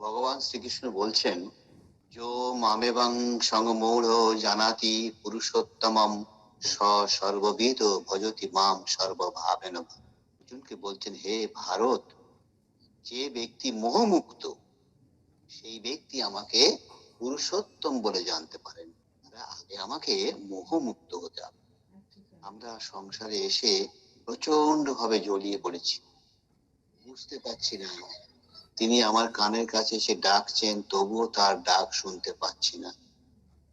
ভগবান শ্রীকৃষ্ণ বলছেন, যো মামেবাং সংমূঢ় জানাতি পুরুষোত্তমম স সর্ববিদ ভজতি মাম সর্বভাবেন অর্জুনকে বলছেন, হে ভারত, যে ব্যক্তি মোহমুক্ত, সেই ব্যক্তি আমাকে পুরুষোত্তম বলে জানতে পারেন। আগে আমাকে মোহমুক্ত হতে হবে। আমরা সংসারে এসে প্রচণ্ড ভাবে জড়িয়ে পড়েছি। বুঝতে পারছি না। তিনি আমার কানের কাছে এসে ডাকছেন, তবুও তার ডাক শুনতে পাচ্ছি না।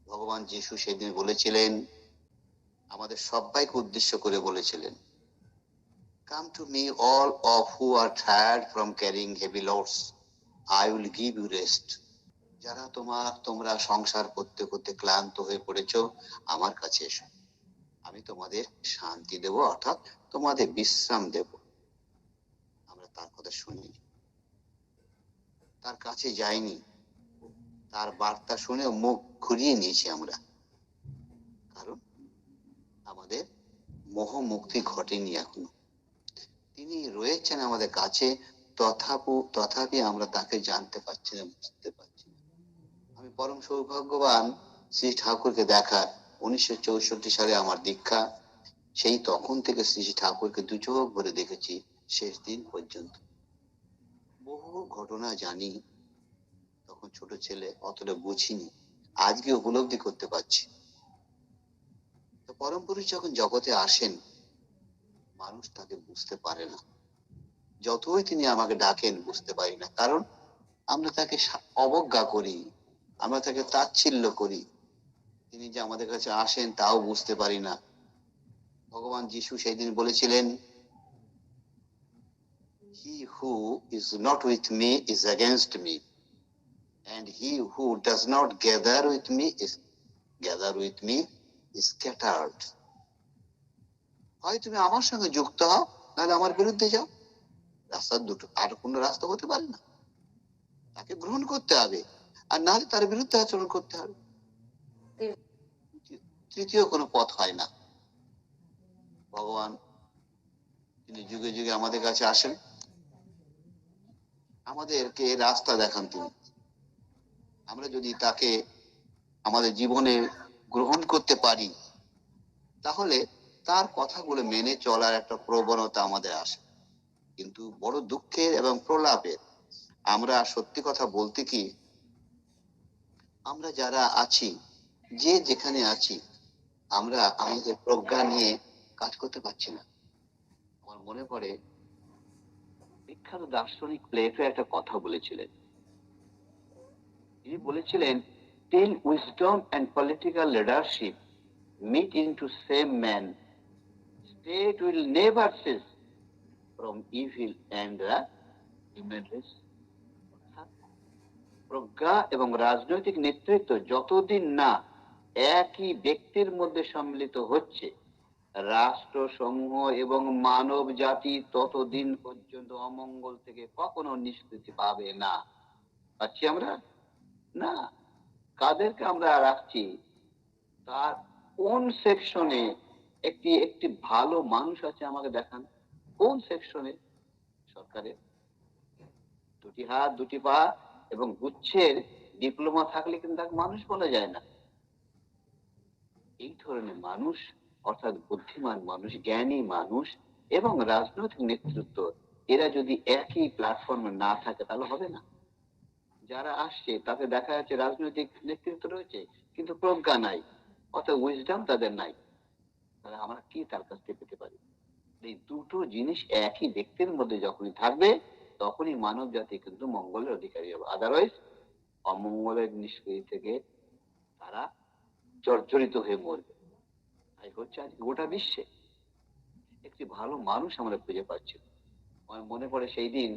ভগবান যিশু সেদিন বলেছিলেন, আমাদের সবাইকে উদ্দেশ্য করে বলেছিলেন come to me all of who are tired from carrying heavy loads I will give you rest যারা তোমার, তোমরা সংসার করতে করতে ক্লান্ত হয়ে পড়েছো, আমার কাছে এসো। আমি তোমাদের শান্তি দেব, অর্থাৎ তোমাদের বিশ্রাম দেব। আমরা তার কথা শুনি তার কাছে যাইনি তার বার্তা শুনে মুখ ঘুরিয়ে নিয়েছি আমরা। কারণ আমাদের মোহ মুক্তি ঘটেনি এখনও। তিনি রয়েছেন আমাদের কাছে, তথাপি আমরা তাকে জানতে পারছি না, বুঝতে পারছি না। আমি পরম সৌভাগ্যবান শ্রী ঠাকুরকে দেখার উনিশশো চৌষট্টি সালে আমার দীক্ষা, সেই তখন থেকে শ্রী শ্রী ঠাকুরকে দু চোখ ভরে দেখেছি, শেষ দিন পর্যন্ত। বহু ঘটনা জানি, তখন ছোট ছেলে অতটা বুঝিনি। আজকে উপলব্ধি করতে পারছি। তো পরম পুরুষ যখন জগতে আসেন, মানুষ তাকে বুঝতে পারে না। যতই তিনি আমাকে ডাকেন, বুঝতে পারি না। কারণ আমরা তাকে অবজ্ঞা করি, আমরা তাকে তাচ্ছিল্য করি। তিনি যে আমাদের কাছে আসেন, তাও বুঝতে পারি না। ভগবান যিশু সেই দিন বলেছিলেন He who is not with me is against me, and he who does not gather with me is gather with me is scattered. হয় তুমি আমার সঙ্গে যুক্ত হও নাহলে আমার বিরুদ্ধে যাও। রাস্তার দুটো আর রাস্তা হতে পারে না। তাকে গ্রহণ করতে হবে আর নাহলে তার বিরুদ্ধে আচরণ করতে হবে। তৃতীয় কোনো পথ হয় না। ভগবান তিনি যুগে যুগে আমাদের কাছে আসেন। আমাদেরকে রাস্তা দেখান তিনি আমরা যদি তাকে আমাদের জীবনে গ্রহণ করতে পারি, তাহলে তার কথাগুলো মেনে চলার একটা প্রবণতা আমাদের আসে। কিন্তু বড় দুঃখের এবং প্রলাপের, আমরা সত্যি কথা বলতে কি, আমরা যারা আছি, যে যেখানে আছি, আমরা আমাদের প্রজ্ঞা নিয়ে কাজ করতে পারছি না। আমার মনে পড়ে বিখ্যাত দার্শনিক প্লেটো একটা কথা বলেছিলেন। তিনি বলেছিলেন till wisdom and political leadership meet in to same man state will never cease from evil and the human race প্রজ্ঞা এবং রাজনৈতিক নেতৃত্ব যতদিন না একই ব্যক্তির মধ্যে সম্মিলিত হচ্ছে রাষ্ট্র সমূহ এবং মানব জাতি ততদিন পর্যন্ত অমঙ্গল থেকে কখনো নিষ্কৃতি পাবে না। পাচ্ছি আমরা? না। কাদেরকে আমরা রাখছি? তার কোন সেকশনে একটি একটি ভালো মানুষ আছে আমাকে দেখান? কোন সেকশনে সরকারের। দুটি হাত, দুটি পা এবং গুচ্ছের ডিপ্লোমা থাকলে কিন্তু তাকে মানুষ বলা যায় না। এই ধরনের মানুষ অর্থাৎ বুদ্ধিমান মানুষ, জ্ঞানী মানুষ এবং রাজনৈতিক নেতৃত্ব, এরা যদি একই প্ল্যাটফর্মে না থাকে তাহলে হবে না। যারা আসছে, তাতে দেখা যাচ্ছে রাজনৈতিক নেতৃত্ব রয়েছে, কিন্তু প্রজ্ঞা নাই, অর্থাৎ উইজডম তাদের নাই। তাহলে আমরা কি তার কাছ থেকে পেতে পারি? এই দুটো জিনিস একই ব্যক্তির মধ্যে যখনই থাকবে, তখনই মানব জাতি কিন্তু মঙ্গলের অধিকারী হবে। আদারওয়াইজ অমঙ্গলের নিষ্কৃতি থেকে তারা জর্জরিত হয়ে মরবে। তাই হচ্ছে আজ গোটা বিশ্বে একটি ভালো মানুষ আমরা খুঁজে পাচ্ছি। আমার মনে পড়ে সেই দিন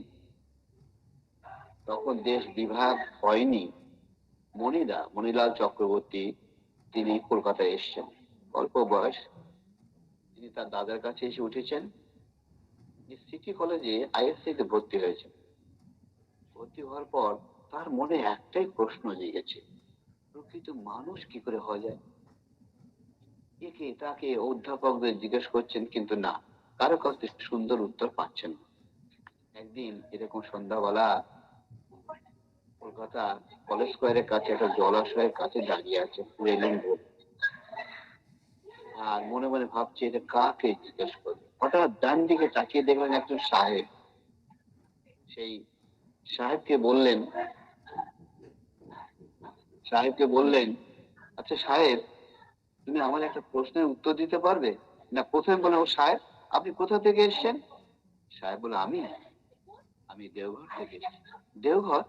তখন দেশ বিভাগ হয়নি মনিদা মনিলাল চক্রবর্তী তিনি কলকাতায় এসেছেন। অল্প বয়স, তিনি তার দাদার কাছে এসে উঠেছেন। সিটি কলেজে আইএসসি তে ভর্তি হয়েছেন। ভর্তি হওয়ার পর তার মনে একটাই প্রশ্ন জেগেছে, প্রকৃত মানুষ কি করে হওয়া যায়? একে তাকে অধ্যাপকদের জিজ্ঞেস করছেন কিন্তু না। কারও কাছে সুন্দর উত্তর পাচ্ছেন একদিন এরকম সন্ধ্যাবেলা কথা কলেজ স্কোয়ারের কাছে একটা জলাশয়ের কাছে দাঁড়িয়ে আছে রেলিং আর মনে মনে ভাবছে এটা কাকে জিজ্ঞেস করবে। হঠাৎ ডান দিকে তাকিয়ে দেখলেন একজন সাহেব। সেই সাহেবকে বললেন সাহেবকে বললেন আচ্ছা সাহেব তুমি আমার একটা প্রশ্নের উত্তর দিতে পারবে? না, প্রথমে বলে ও সাহেব, আপনি কোথা থেকে এসেছেন? সাহেব বলে, আমি? আমি দেওঘর থেকে দেওঘর?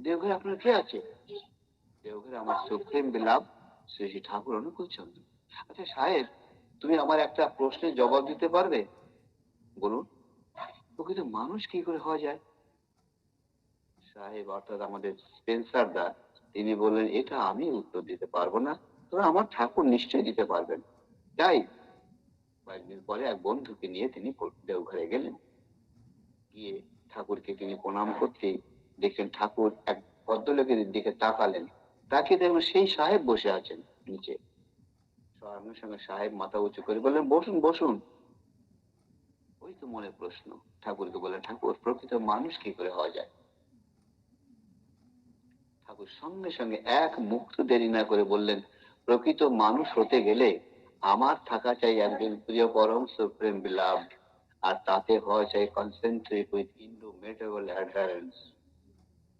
দেওঘরে আপনার কে আছে? দেওঘরে আমার সুপ্রিম বিলাপ, শ্রী ঠাকুর অনুকূল চন্দ্র। আচ্ছা সাহেব, তুমি আমার একটা প্রশ্নের জবাব দিতে পারবে? বলুন। প্রকৃত মানুষ কি করে হওয়া যায়? সাহেব, অর্থাৎ আমাদের স্পেন্সার দা তিনি বললেন, এটা আমি উত্তর দিতে পারব না। তবে আমার ঠাকুর নিশ্চয়ই দিতে পারবেন। তাই কয়েকদিন পরে এক বন্ধুকে নিয়ে তিনি দেওঘরে গেলেন। গিয়ে ঠাকুরকে তিনি প্রণাম করতে দেখলেন ঠাকুর এক ভদ্রলোকের দিকে তাকালেন। তাকিয়ে দেখলেন সেই সাহেব বসে আছেন নিচে। সঙ্গে সঙ্গে সাহেব মাথা উঁচু করে বললেন, বসুন বসুন। ওই তো মনে প্রশ্ন। ঠাকুরকে বললেন, ঠাকুর, প্রকৃত মানুষ কি করে হওয়া যায়? ঠাকুর সঙ্গে সঙ্গে এক মুক্ত দেরি না করে বললেন প্রকৃত মানুষ হতে গেলে আমার থাকা চাই একজন প্রিয় পরম সুপ্রিম বিলাভ আর তাতে হওয়া চাই কনসেন্ট্রেট উইথ ইন্ডোমেটেবল অ্যাডারেন্স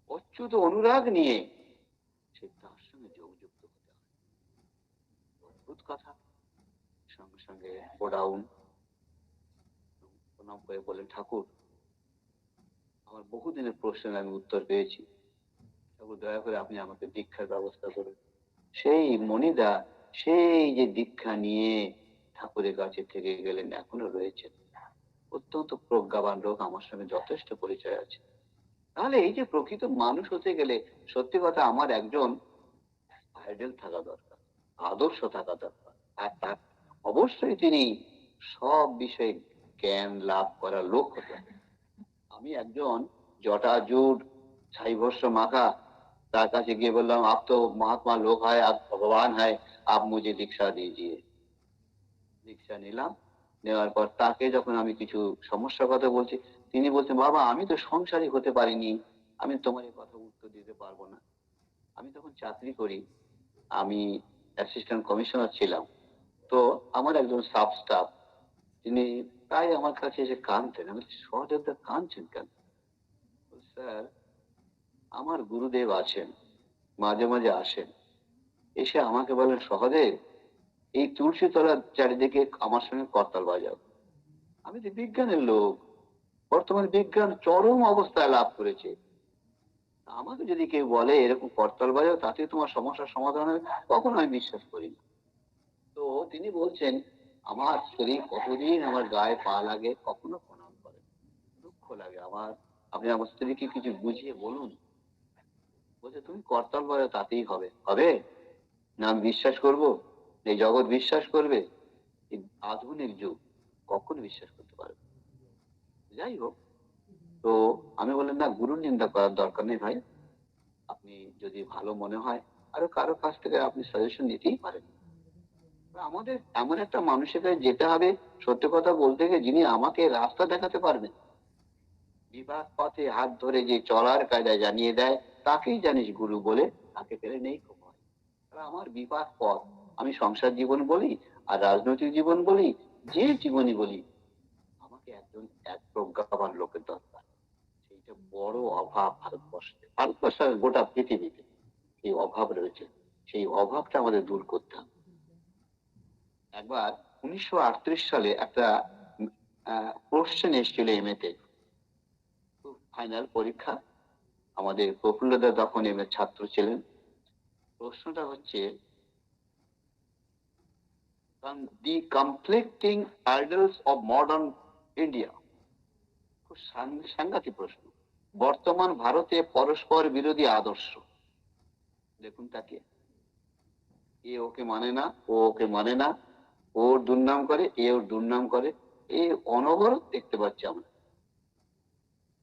অচ্যুত অনুরাগ নিয়ে সে তার সঙ্গে যোগযুক্ত হতে হয়। অদ্ভুত কথা। সঙ্গে সঙ্গে গোডাউন। প্রণাম করে বলেন ঠাকুর, আমার বহুদিনের প্রশ্নের আমি উত্তর পেয়েছি। ঠাকুর, দয়া করে আপনি আমাকে দীক্ষার ব্যবস্থা করুন। সেই মনিদা সেই যে দীক্ষা নিয়ে ঠাকুরের কাছে থেকে গেলেন, এখনও রয়েছেন। অত্যন্ত প্রজ্ঞাবান লোক, আমার সঙ্গে যথেষ্ট পরিচয় আছে। তাহলে এই যে প্রকৃত মানুষ হতে গেলে সত্যি কথা আমার একজন আইডেল থাকা দরকার, আদর্শ থাকা দরকার। আর তার অবশ্যই তিনি সব বিষয়ে জ্ঞান লাভ করার লোক হতে। আমি একজন জটাজুট, ছাইভস্য মাখা তার কাছে গিয়ে বললাম আপ তো মহাত্মা লোক হয় আপ ভগবান হয় আপ মুझे দীক্ষা দিজিয়ে দীক্ষা নিলাম নেওয়ার পর তাকে যখন আমি কিছু সমস্যার কথা বলছি, তিনি বলছেন, বাবা, আমি তো সংসারী হতে পারিনি, আমি তোমার এই কথা উত্তর দিতে পারব না। আমি তখন চাকরি করি, আমি অ্যাসিস্ট্যান্ট কমিশনার ছিলাম। তো আমার একজন সাব স্টাফ, তিনি প্রায় আমার কাছে এসে কাঁদতেন। আমি সহদেবদা কাঁদছেন কেন? স্যার আমার গুরুদেব আছেন, মাঝে মাঝে আসেন। এসে আমাকে বলেন, সহদেব, এই তুলসী তলার চারিদিকে আমার সঙ্গে করতাল বাজাও। আমি তো বিজ্ঞানের লোক, বর্তমানে বিজ্ঞান চরম অবস্থায় লাভ করেছে। আমাকে যদি কেউ বলে, এরকম করতাল বাজাও, তাতে তোমার সমস্যার সমাধান হবে, কখনো আমি বিশ্বাস করি না। তো তিনি বলছেন, আমার শরীর কতদিন আমার গায়ে পা লাগে, কখনো প্রণাম করে দুঃখ লাগে আমার। আপনি আমার স্ত্রীকে কিছু বুঝিয়ে বলুন। বলছে, তুমি করতাল বাজাও তাতেই হবে। হবে? না, আমি বিশ্বাস করব। এই জগৎ বিশ্বাস করবে? এই আধুনিক যুগ কখন বিশ্বাস করতে পারবে? যাই হোক। তো আমি বললাম, না গুরু নিন্দা করার দরকার নেই ভাই। আপনি যদি ভালো মনে হয়, আরও কারও কাছ থেকে আপনি সাজেশন নিতেই পারেন। আমাদের এমন একটা মানুষের কাছে যেতে হবে, সত্য কথা বলতে গিয়ে যিনি আমাকে রাস্তা দেখাতে পারবেন। বিবাদ পথে হাত ধরে যে চলার কায়দায় জানিয়ে দেয় তাকেই জানিস গুরু বলে তাকে পেলে নেই খুব তাহলে আমার বিবাদ পথ আমি সংসার জীবন বলি আর রাজনৈতিক জীবন বলি, যে জীবনই বলি, আমাকে একজন এক প্রজ্ঞাবান লোকের দরকার। সেইটা বড় অভাব ভারতবর্ষে। ভারতবর্ষে গোটা পৃথিবীতে এই অভাব রয়েছে। সেই অভাবটা আমাদের দূর করতে একবার উনিশশো আটত্রিশ সালে একটা কোশ্চেন এসেছিল এমএতে ফাইনাল পরীক্ষা। আমাদের প্রফুল্লদা তখন এম ছাত্র ছিলেন। প্রশ্নটা হচ্ছে the conflicting idols of modern India খুব সাংঘাতিক প্রশ্ন। বর্তমান ভারতে পরস্পর বিরোধী আদর্শ দেখুন তাকে। এ ওকে মানে না, ও ওকে মানে না ওর দুর্নাম করে, এ ওর দুর্নাম করে। এ অনবরত দেখতে পাচ্ছি আমরা।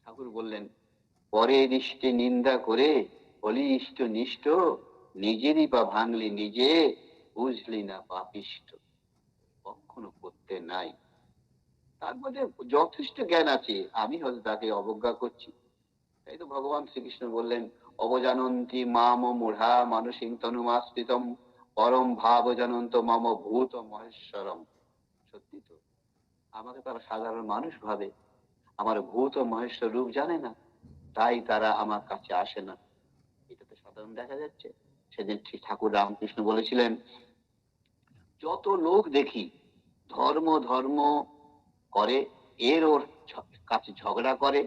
ঠাকুর বললেন পরে দৃষ্টি নিন্দা করে বলি ইষ্ট নিষ্ঠ, নিজেরই বা ভাঙলি নিজে, বুঝলি না পাপিষ্ট কখনো করতে নাই। তার মধ্যে যথেষ্ট জ্ঞান আছে। আমি হয়তো তাকে অবজ্ঞা করছি। তাই তো ভগবান শ্রীকৃষ্ণ বললেন, অবজানন্তি মাম মূঢ়া মানসিং তনুমাস্তিতম, পরম ভাব জানন্ত মম ভূত মহেশ্বরম। সত্যি তো? আমাকে তারা সাধারণ মানুষ ভাবে। আমার ভূত মহেশ্বর রূপ জানে না। তাই তারা আমার কাছে আসে না। এটা তো সাধারণ দেখা যাচ্ছে। সেদিন ঠিক ঠাকুর রামকৃষ্ণ বলেছিলেন, যত লোক দেখি ধর্ম ধর্ম করে, এর ওর কাছে ঝগড়া করে,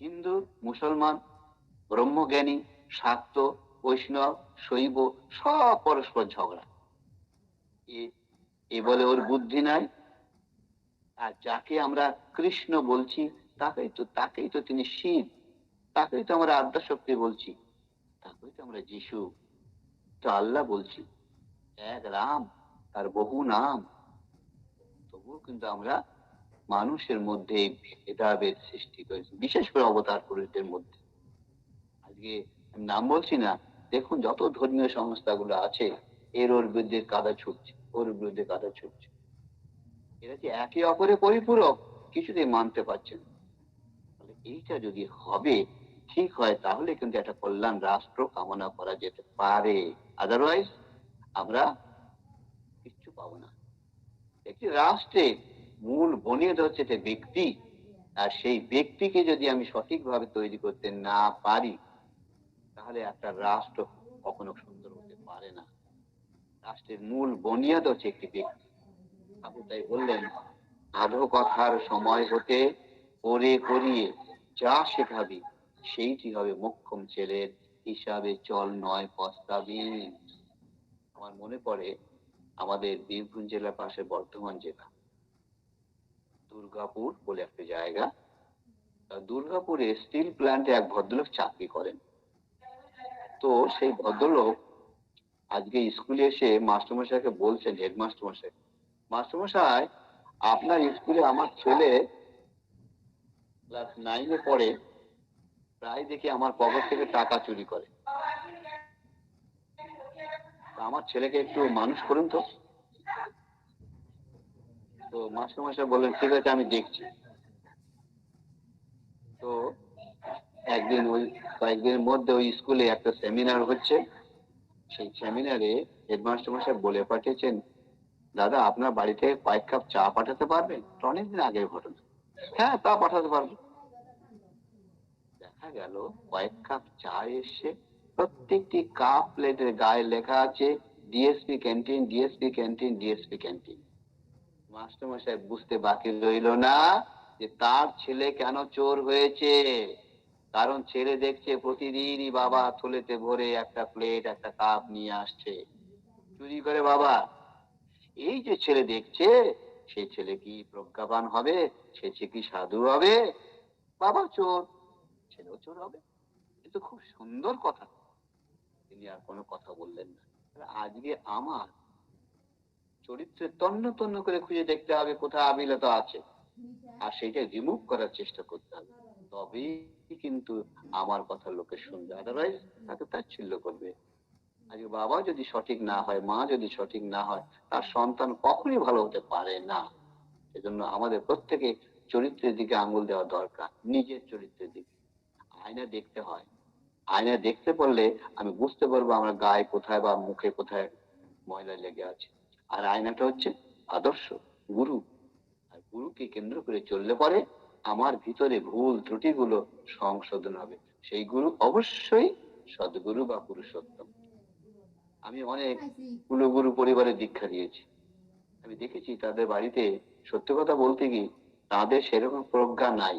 হিন্দু, মুসলমান, ব্রহ্মজ্ঞানী, শাক্ত, বৈষ্ণব, শৈব, সব পরস্পর ঝগড়া। এ বলে ওর বুদ্ধি নাই। আর যাকে আমরা কৃষ্ণ বলছি তাকেই তো তাকেই তো তিনি শিব। তাকেই তো আমরা আদ্যা শক্তি বলছি। তাকেই তো আমরা যিশু। তো আল্লাহ বলছি, এক রাম, তার বহু নাম। তবুও কিন্তু আমরা মানুষের মধ্যে ভেদাভেদ সৃষ্টি করেছি, বিশেষ করে অবতার পুরুষদের মধ্যে। আজকে নাম বলছি না, দেখুন যত ধর্মীয় সংস্থাগুলো আছে, এর ওর বিরুদ্ধে কাদা ছুটছে, ওর বিরুদ্ধে কাদা ছুটছে। এরা যে একে অপরে পরিপূরক, কিছুতেই মানতে পারছে না। এইটা যদি হবে, ঠিক হয় তাহলে কিন্তু একটা কল্যাণ রাষ্ট্র কামনা করা যেতে পারে। আদারওয়াইজ আমরা কিচ্ছু পাবো না। একটি রাষ্ট্রে মূল বুনিয়াদ হচ্ছে একটা ব্যক্তি। আর সেই ব্যক্তিকে যদি আমি সঠিকভাবে তৈরি করতে না পারি, তাহলে একটা রাষ্ট্র কখনো সুন্দর হতে পারে না। রাষ্ট্রের মূল বনিয়াদ হচ্ছে একটি ব্যক্তি। ঠাকুর তাই বললেন, আধো কথার সময় হতে করে করিয়ে যা শেখাবি, সেইটি হবে মোক্ষম ছেলের হিসাবে চল নয় পস্তাবি। আমার মনে পড়ে, আমাদের বীরভূম জেলার পাশে বর্ধমান জেলা। দুর্গাপুর বলে একটা জায়গা। দুর্গাপুরে স্টিল প্ল্যান্টে এক ভদ্রলোক চাকরি করেন। তো সেই ভদ্রলোক আজকে স্কুলে এসে মাস্টারমশাইকে বলছেন হেডমাস্টার মশাই, মাস্টারমশাই, আপনার স্কুলে আমার ছেলে ক্লাস নাইনে পড়ে, প্রায় দেখি আমার পকেট থেকে টাকা চুরি করে। আমার ছেলেকে একটু মানুষ করুন তো। তো মাস্টারমশাই বললেন, ঠিক আছে, আমি দেখছি। তো একদিন ওই কয়েকদিনের মধ্যে ওই স্কুলে একটা সেমিনার হচ্ছে। সেই সেমিনারে হেডমাস্টার মশাই বলে পাঠিয়েছেন, দাদা, আপনার বাড়ি থেকে কয়েক কাপ চা পাঠাতে পারবেন? অনেকদিন আগের ঘটনা। হ্যাঁ তা পাঠাতে পারব। দেখা গেল, কয়েক কাপ চা এসে প্রত্যেকটি কাপ প্লেটের গায়ে লেখা আছে DSP canteen DSP canteen DSP canteen master মশাই বুঝতে বাকি রইল না যে তার ছেলে কেন চোর হয়েছে। কারণ ছেলে দেখছে প্রতিদিনই বাবা থলেতে ভরে একটা প্লেট, একটা কাপ নিয়ে আসছে। চুরি করে বাবা। এই যে ছেলে দেখছে, সে ছেলে কি প্রজ্ঞাবান হবে? সে কি সাধু হবে? বাবা চোর। ছেলেও চোর হবে কিন্তু খুব সুন্দর কথা। তিনি আর কোনো কথা বললেন না। আজকে আমার চরিত্রে তন্ন তন্ন করে খুঁজে দেখতে হবে কোথায় আবিলতা আছে। আর সেইটা রিমুভ করার চেষ্টা করতে হবে। তবেই কিন্তু আমার কথা লোকে শুনবে। আদারওয়াইজ তাকে তাচ্ছিল্য করবে। আজকে বাবা যদি সঠিক না হয়, মা যদি সঠিক না হয়, তার সন্তান কখনই ভালো হতে পারে না। সেজন্য আমাদের প্রত্যেকে চরিত্রের দিকে আঙুল দেওয়া দরকার। নিজের চরিত্রের দিকে। আয়না দেখতে হয়। আয়না দেখতে পারলে আমি বুঝতে পারব আমার গায়ে কোথায় বা মুখে কোথায় ময়লা লেগে আছে। আর আয়নাটা হচ্ছে আদর্শ গুরু। আর গুরুকে কেন্দ্র করে চললে পরে আমার ভিতরে ভুল ত্রুটিগুলো সংশোধন হবে। সেই গুরু অবশ্যই সদ্গুরু বা পুরুষোত্তম। আমি অনেক কুলগুরু পরিবারে দীক্ষা দিয়েছি আমি দেখেছি তাদের বাড়িতে সত্যি কথা বলতে কি তাদের সেরকম প্রজ্ঞা নাই।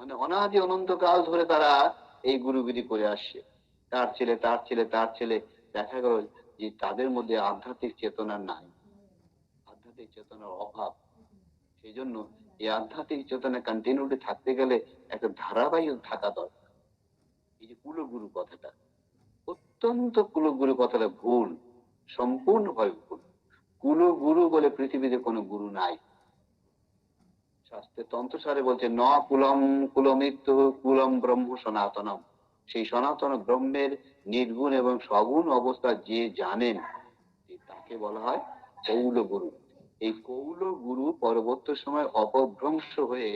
মানে অনাদি অনন্তকাল ধরে তারা এই গুরুগিরি করে আসছে। তার ছেলে তার ছেলে তার ছেলে, দেখা গেল যে তাদের মধ্যে আধ্যাত্মিক চেতনা নাই। আধ্যাত্মিক চেতনার অভাব। সেই জন্য এই আধ্যাত্মিক চেতনা কন্টিনিউটি থাকতে গেলে একটা ধারাবাহিক থাকা দরকার। এই যে কুলগুরু কথাটা, অত্যন্ত কুলগুরু কথাটা ভুল, সম্পূর্ণভাবে ভুল। কুলগুরু বলে পৃথিবীতে কোনো গুরু নাই। শাস্ত্রে তন্ত্রসারে বলছে, ন কুলম কুলমৃত্যু কুলম ব্রহ্ম সনাতনম। সেই সনাতন ব্রহ্মের নির্গুণ এবং সগুণ অবস্থা যে জানেন তাকে বলা হয় কৌল গুরু এই কৌল গুরু পরবর্তী সময় অপভ্রংশ হয়ে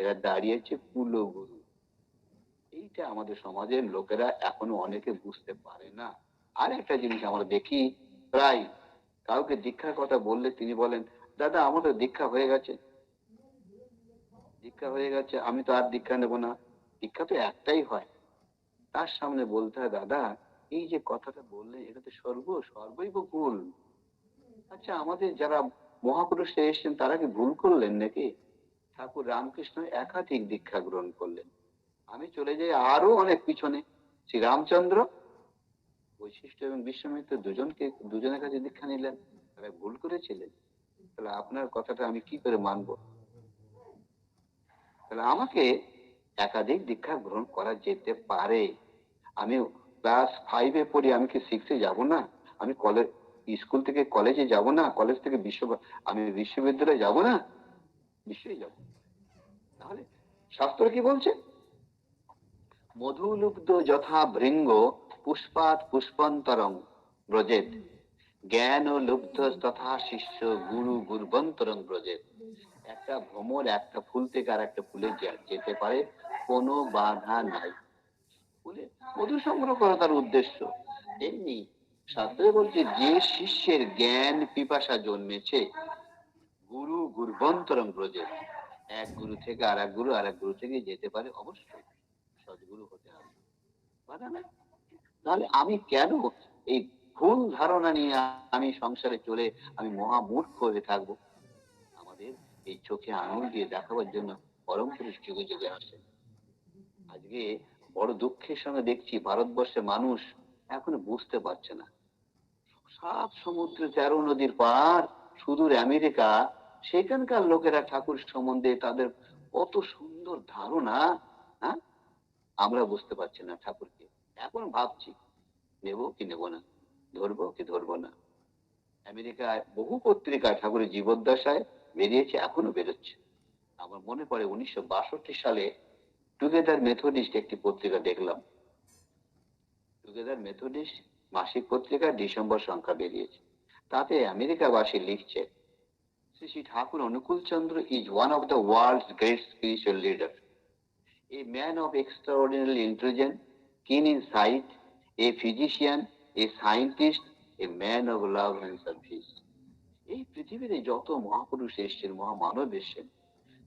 এরা দাঁড়িয়েছে কুল গুরু এইটা আমাদের সমাজের লোকেরা এখনও অনেকে বুঝতে পারে না। আর একটা জিনিস আমরা দেখি, প্রায় কাউকে দীক্ষার কথা বললে তিনি বলেন, দাদা আমাদের দীক্ষা হয়ে গেছে। দীক্ষা হয়ে গেছে, আমি তো আর দীক্ষা নেব না। দীক্ষা তো একটাই হয়। তার সামনে বলতে হয়, দাদা, এই যে কথাটা বললেন এটা তো সর্ব সর্বই ভুল। আচ্ছা আমাদের যারা মহাপুরুষ এসেছেন, তারা কি ভুল করলেন নাকি? ঠাকুর রামকৃষ্ণ একাধিক দীক্ষা গ্রহণ করলেন। আমি চলে যাই আরও অনেক পিছনে। শ্রী রামচন্দ্র বৈশিষ্ট্য এবং বিশ্বমিত্র দুজনকে, দুজনের কাছে দীক্ষা নিলেন। তারা ভুল করেছিলেন। তাহলে আপনার কথাটা আমি কি করে মানবো? তাহলে আমাকে একাধিক দীক্ষা গ্রহণ করা যেতে পারে। আমি ক্লাস ফাইভে পড়ি, আমি কি সিক্সে যাব না? আমি কলেজ স্কুল থেকে কলেজে যাব না? কলেজ থেকে বিশ্ব, আমি বিশ্ববিদ্যালয়ে যাব না? নিশ্চয়ই যাব। তাহলে শাস্ত্র কি বলছে? মধুলুব্ধ যথা ভৃঙ্গ পুষ্পাত পুষ্পান্তরং ব্রজেত। জ্ঞান ও লুব্ধ তথা শিষ্য গুরু গুরবন্তরং ব্রজেত। একটা ভ্রমর, একটা ফুল থেকে আর একটা ফুলে যেতে পারে, কোনো বাধা নাই। মধু সংগ্রহ করা তার উদ্দেশ্য। তেমনি শাস্ত্রে বলছে, যে শিষ্যের জ্ঞান পিপাসা জন্মেছে, গুরু গুরবন্তরং ব্রজেত এক গুরু থেকে আর এক গুরু আর এক গুরু থেকে যেতে পারে, অবশ্যই সদ্গুরু হতে হবে। তাহলে আমি কেন এই ভুল ধারণা নিয়ে আমি সংসারে চলে আমি মহামূর্খ হয়ে থাকব? এই চোখে আঙুল দিয়ে দেখাবার জন্য পরম পুরুষ যুগে যুগে আসে। আজকে বড় দুঃখের সঙ্গে দেখছি ভারতবর্ষে মানুষ এখনও বুঝতে পারছে না। সাত সমুদ্র তেরো নদীর পার সুদূর আমেরিকা, সেখানকার লোকেরা ঠাকুর সম্বন্ধে তাদের কত সুন্দর ধারণা হ্যাঁ আমরা বুঝতে পারছি না ঠাকুরকে। এখন ভাবছি, নেব কি নেব না? ধরবো কি ধরবো না? আমেরিকায় বহু পত্রিকা ঠাকুরের জীবদ্দশায় বেরিয়েছে এখনও বেরোচ্ছে। আমার মনে পড়ে উনিশশো বাষট্টি সালে টুগেদার মেথডিস্ট একটি পত্রিকা দেখলাম। টুগেদার মেথডিস্ট মাসিক পত্রিকা ডিসেম্বর সংখ্যা বেরিয়েছে। তাতে আমেরিকাবাসী লিখছে Shri Shri Thakur Anukul Chandra is one of the world's great spiritual leader a man of extraordinary intelligence, keen insight a physician a scientist, a man of love and service. এই পৃথিবীতে যত মহাপুরুষ এসছেন, মহামানব এসছেন,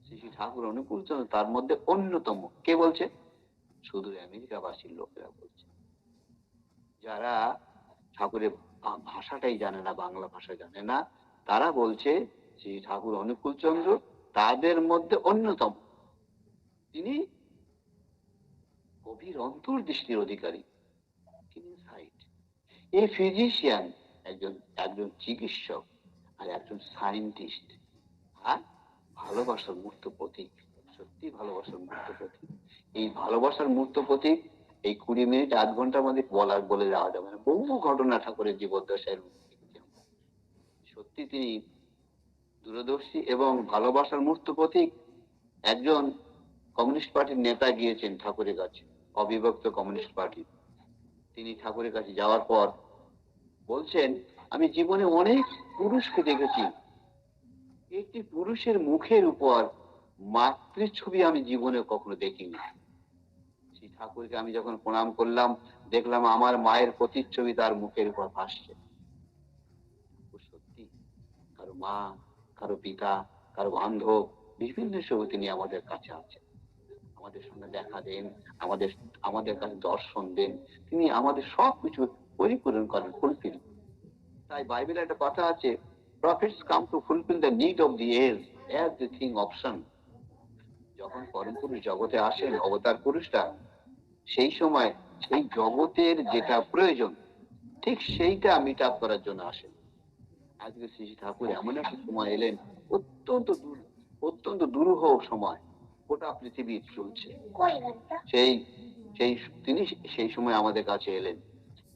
শ্রী শ্রী ঠাকুর অনুকূল তার মধ্যে অন্যতম। কে বলছে? শুধু আমেরিকাবাসীর লোকেরা বলছে। যারা ঠাকুরের ভাষাটাই জানে না, বাংলা ভাষা জানে না, তারা বলছে শ্রী ঠাকুর অনুকূল চন্দ্র তাদের মধ্যে অন্যতম। তিনি গভীর অন্তর্দৃষ্টির অধিকারী। তিনি সাইট। এই ফিজিশিয়ান একজন একজন চিকিৎসক। আর একজন সায়েন্টিস্ট। আর ভালোবাসার মূর্ত প্রতীক, সত্যি ভালোবাসার মূর্ত প্রতীক। এই ভালোবাসার মূর্ত প্রতীক, এই কুড়ি মিনিট, আধ ঘণ্টার মধ্যে বলার বলে যাওয়া যাবে না। বহু ঘটনা ঠাকুরের জীবদ্দশায় সত্যি তিনি দূরদর্শী এবং ভালোবাসার মূর্ত প্রতীক। একজন কমিউনিস্ট পার্টির নেতা গিয়েছেন ঠাকুরের কাছে, অবিভক্ত কমিউনিস্ট পার্টি তিনি ঠাকুরের কাছে যাওয়ার পর বলছেন আমি জীবনে অনেক পুরুষকে দেখেছি। একটি পুরুষের মুখের উপর মাতৃছবি আমি জীবনে কখনো দেখিনি। সেই ঠাকুরকে আমি যখন প্রণাম করলাম, দেখলাম আমার মায়ের প্রতিচ্ছবি তার মুখের উপর ভাসছে। সত্যি, কারও মা, কারও পিতা, কারও বান্ধব, বিভিন্ন সময় তিনি আমাদের কাছে আছেন। আমাদের সঙ্গে দেখা দেন, আমাদের আমাদের কাছে দর্শন দেন। তিনি আমাদের সবকিছু পরিপূরণ করেন, ফুলফিল তাই বাইবেলে একটা কথা আছে prophets come to fulfil the need of the age as the thing option যখন পরম পুরুষ জগতে আসেন, অবতার পুরুষটা সেই সময় সেই জগতের যেটা প্রয়োজন, ঠিক সেইটা মিট আপ করার জন্য আসেন। আজকে শ্রী ঠাকুর এমন একটা সময় এলেন, অত্যন্ত অত্যন্ত দুরূহ সময়, গোটা পৃথিবী চলছে। সেই সেই, তিনি সেই সময় আমাদের কাছে এলেন।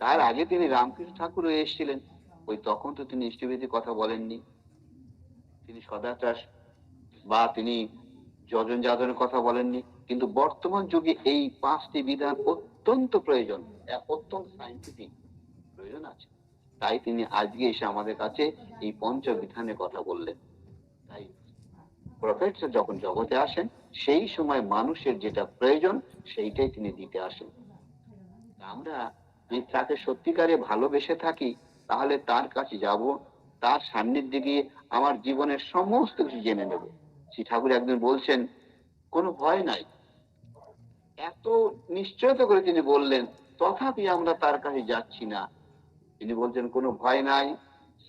তার আগে তিনি রামকৃষ্ণ ঠাকুরও এসেছিলেন। ওই তখন তো তিনি ইষ্টবিধি কথা বলেননি। তিনি সদাচার বা তিনি যজন যাদনের কথা বলেননি। কিন্তু বর্তমান যুগে এই পাঁচটি বিধান অত্যন্ত প্রয়োজন। অত্যন্ত সাইন্টিফিক প্রয়োজন আছে। তাই তিনি আজকে এসে আমাদের কাছে এই পঞ্চবিধানের কথা বললেন। তাই প্রফেট যখন জগতে আসেন, সেই সময় মানুষের যেটা প্রয়োজন, সেইটাই তিনি দিতে আসেন। আমরা যদি তাকে সত্যিকারে ভালোবেসে থাকি তাহলে তার কাছে যাব, তার সান্নিধ্যে গিয়ে আমার জীবনের সমস্ত কিছু জেনে নেব। শ্রী ঠাকুর একদিন বলছেন, কোনো ভয় নাই। এত নিশ্চয়তা করে তিনি বললেন, তথাপি আমরা তার কাছে যাচ্ছি না। তিনি বলছেন, কোনো ভয় নাই।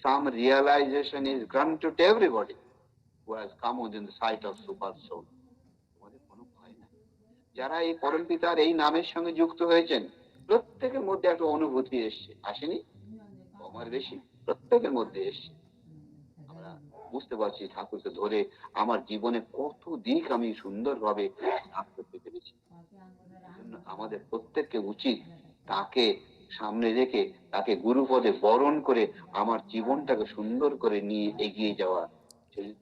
Some realisation is granted everybody who come যারা এই পরম পিতার এই নামের সঙ্গে যুক্ত হয়েছেন, প্রত্যেকের মধ্যে একটা অনুভূতি এসছে। আসেনি? আমার বেশি প্রত্যেকের মধ্যে এসছে। বুঝতে পারছি ঠাকুরকে ধরে আমার জীবনে কত দিক আমি সুন্দরভাবে লাভ করতে পেরেছি। আমাদের প্রত্যেককে উচিত তাকে সামনে রেখে তাকে গুরুপদে বরণ করে আমার জীবনটাকে সুন্দর করে নিয়ে এগিয়ে যাওয়া।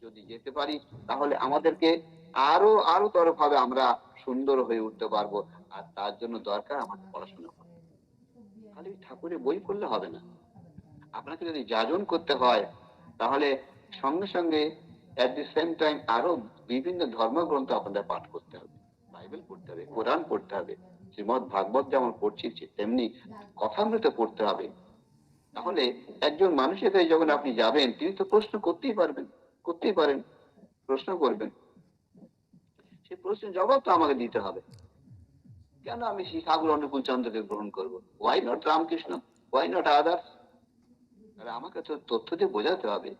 যদি যেতে পারি, তাহলে আমাদেরকে আরও আরও তরফ আমরা সুন্দর হয়ে উঠতে পারব। আর তার জন্য দরকার আমাদের পড়াশোনা করা। খালি ঠাকুরের বই পড়লে হবে না। আপনাকে যদি যাজন করতে হয়, তাহলে সঙ্গে সঙ্গে এট দি সেম টাইম আরও বিভিন্ন ধর্মগ্রন্থ আপনাদের পাঠ করতে হবে। বাইবেল পড়তে হবে, কোরআন পড়তে হবে, শ্রীমদ ভাগবত যেমন পড়ছি তেমনি কথামৃত পড়তে হবে। তাহলে একজন মানুষের কাছে যখন আপনি যাবেন, তিনি তো প্রশ্ন করতেই পারবেন, করতেই পারেন, প্রশ্ন করবেন। সেই প্রশ্নের জবাব তো আমাকে দিতে হবে। কেন আমি শ্রী ঠাকুর অনুকূল চন্দ্রকে গ্রহণ করব? Why not Ramakrishna why not others তাহলে আমাকে তো তথ্য দিয়ে বোঝাতে হবে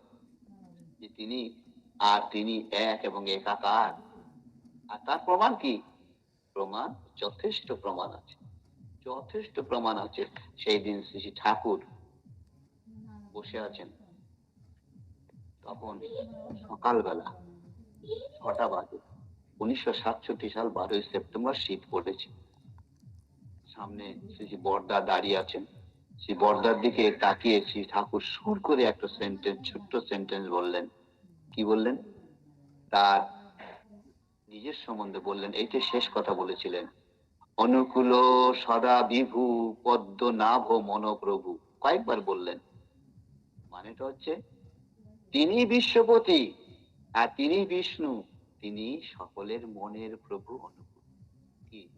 যে তিনি আর তিনি এক এবং একাকার। আর তার প্রমাণ কি? প্রমাণ? যথেষ্ট প্রমাণ আছে। যথেষ্ট প্রমাণ আছে। সেই দিন শ্রী ঠাকুর বসে আছেন। তখন সকালবেলা ছটা বাজে। উনিশশো সাতষট্টি সাল বারোই সেপ্টেম্বর শীত পড়েছে। সামনে শ্রী বর্দা দাঁড়িয়ে আছেন। শ্রী বর্দার দিকে তাকিয়ে শ্রী ঠাকুর সুর করে একটা সেন্টেন্স ছোট্ট সেন্টেন্স বললেন। কি বললেন? তার নিজের সম্বন্ধে বললেন। এইটা শেষ কথা বলেছিলেন। অনুকূল সদা বিভু পদ্ম নাভ মনপ্রভু। কয়েকবার বললেন। মানেটা হচ্ছে, তিনি বিশ্বপতি আর তিনি বিষ্ণু, তিনি সকলের মনের প্রভু অনুকূল। কি?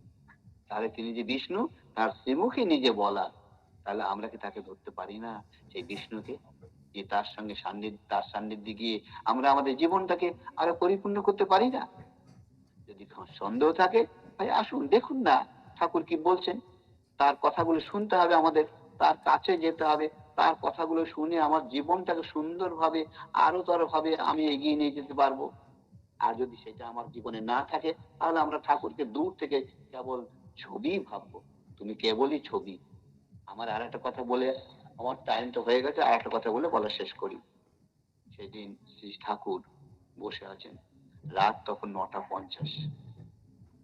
তাহলে তিনি যে বিষ্ণু, তার শ্রীমুখী নিজে বলা। তাহলে আমরা কি তাকে ধরতে পারি না? সেই বিষ্ণুকে? যে তার সঙ্গে সান্নিধ্য, তার সান্নিধ্যে গিয়ে আমরা আমাদের জীবনটাকে আরও পরিপূর্ণ করতে পারি না? যদি সন্দেহ থাকে, ভাই আসুন, দেখুন না। ঠাকুর কি বলছেন? তার কথাগুলো শুনতে হবে আমাদের, তার কাছে যেতে হবে, তার কথাগুলো শুনে আমার জীবনটাকে সুন্দরভাবে আরও তর ভাবে আমি এগিয়ে নিয়ে যেতে পারব। আর যদি সেটা আমার জীবনে না থাকে, তাহলে আমরা ঠাকুরকে দূর থেকে কেবল ছবি ভাববো। তুমি কেবলই ছবি। আমার আর একটা কথা বলে, আমার টাইম তো হয়ে গেছে আর একটা কথা বলে বলা শেষ করি। সেদিন শ্রী ঠাকুর বসে আছেন, রাত তখন নটা পঞ্চাশ।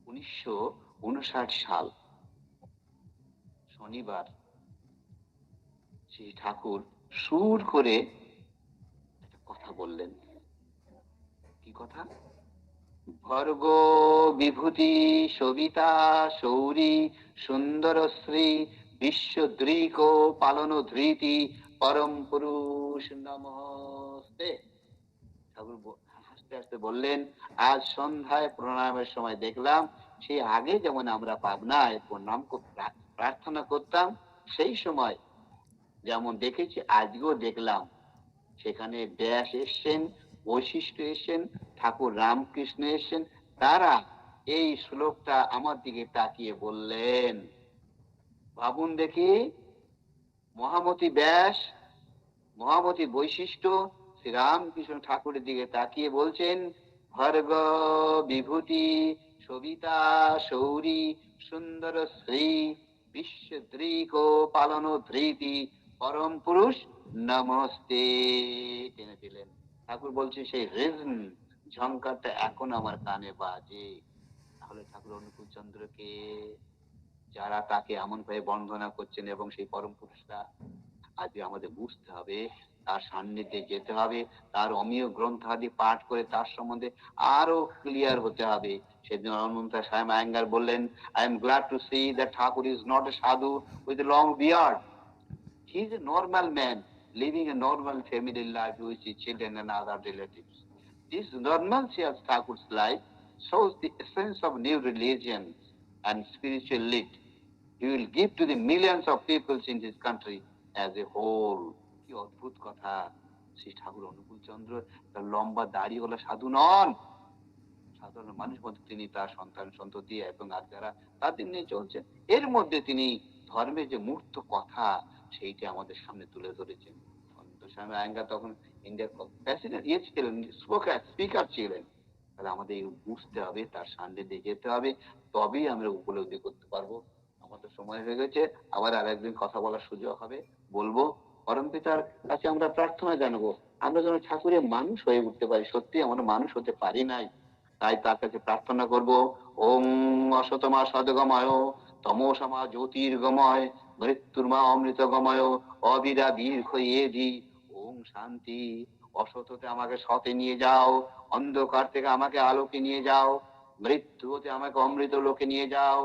উনিশশো উনষাট সাল, শনিবার, শ্রী ঠাকুর সুর করে একটা কথা বললেন। কি কথা? ভর্গ বিভূতি সবিতা সৌরী সুন্দরশ্রী বিশ্বদ্রিক পালন ধৃতি পরম পুরুষ নমস্তে। ঠাকুর হাসতে হাসতে বললেন, আজ সন্ধ্যায় প্রণামের সময় দেখলাম সেই আগে যেমন আমরা পাবনায় প্রণাম প্রা- প্রার্থনা করতাম, সেই সময় যেমন দেখেছি আজকেও দেখলাম। সেখানে ব্যাস এসছেন বৈশিষ্ট্য এসছেন, ঠাকুর রামকৃষ্ণ এসছেন, তারা এই শ্লোকটা আমার দিকে তাকিয়ে বললেন। ভাবুন দেখি, মহামতি ব্যাস, মহামতি বৈশিষ্ট্য, শ্রীরামকৃষ্ণ ঠাকুরের দিকে তাকিয়ে বলছেন ভর্গ বিভূতি, সবিতা, সৌরী, সুন্দর শ্রী বিশ্বদ্রিক পালন ধৃতি, পরম পুরুষ, নমস্তে। টেনে দিলেন ঠাকুর বলছে সেই রিজন ঝঙ্কারটা এখন আমার কানে বাজে। তাহলে ঠাকুর অনুকূল চন্দ্রকে যারা তাকে এমন ভাবে বন্দনা করছেন এবং সেই পরম পুরুষরা আজকে আমাদের বুঝতে হবে, তার সান্নিধ্যে যেতে হবে, তার অমীয় গ্রন্থ আদি পাঠ করে তার সম্বন্ধে আরও ক্লিয়ার হতে হবে। সেদিন অনন্ত সাহেব আয়ঙ্গার বললেন I am glad to see that Thakur is not a sadhu with long beard he is a normal man living a normal family life with his children and other relatives. This normalcy of Thakur's life, shows the essence of new religion and spiritual lead. He will give to the millions of peoples in this country as a whole. কি অদ্ভুত কথা। শ্রী ঠাকুর অনুকূল চন্দ্র, তার লম্বা দাড়ি হলো সাধু নন। সাধারণ মানুষ মধ্যে তিনি তার সন্তান সন্ততি এবং আর যারা তাদের নিয়ে চলছেন এর মধ্যে তিনি ধর্মের যে মূর্ত কথা, সেইটি আমাদের সামনে তুলে ধরেছেন। অনন্ত স্বামী আয়েঙ্গা তখন ইন্ডিয়ার প্রেসিডেন্ট ইয়ে ছিলেন স্পিকার ছিলেন। তাহলে আমাদের বুঝতে হবে, তার সান্নিধ্যে যেতে হবে, তবেই আমরা উপলব্ধি করতে পারব। আমাদের সময় হয়ে গেছে, আবার আর একদিন কথা বলার সুযোগ হবে। বলব, পরম পিতার কাছে আমরা প্রার্থনা জানাব, আমরা যেন ঠাকুরের মানুষ হয়ে উঠতে পারি। সত্যি আমরা মানুষ হতে পারি নাই। তাই তার কাছে প্রার্থনা করব, ওম অসতমা সদগময় তমোসমা জ্যোতির্গময়, মৃত্যুর মা অমৃত গময় অবিরা দীর্ঘ এধি ওম শান্তি। অসততে আমাকে সতে নিয়ে যাও, অন্ধকার থেকে আমাকে আলোকে নিয়ে যাও মৃত্যু হতে আমাকে অমৃত লোকে নিয়ে যাও।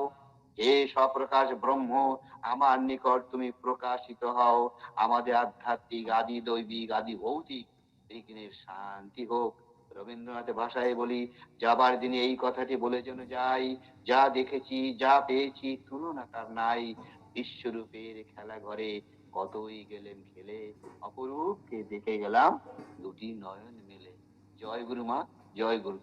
হে সপ্রকাশ ব্রহ্ম, আমার নিকট তুমি প্রকাশিত হও। আমাদের আধ্যাত্মিক, আদি দৈবিক, আদি ভৌতিক বিঘ্নের শান্তি হোক। রবীন্দ্রনাথের ভাষায় বলি, যাবার দিনে এই কথাটি বলে যেন যাই, যা দেখেছি, যা পেয়েছি, তুলনা তার নাই। বিশ্বরূপের খেলা ঘরে কতই গেলেন খেলে, অপরূপকে দেখে গেলাম দুটি নয়ন মেলে। জয় গুরু মা জয় গুরু।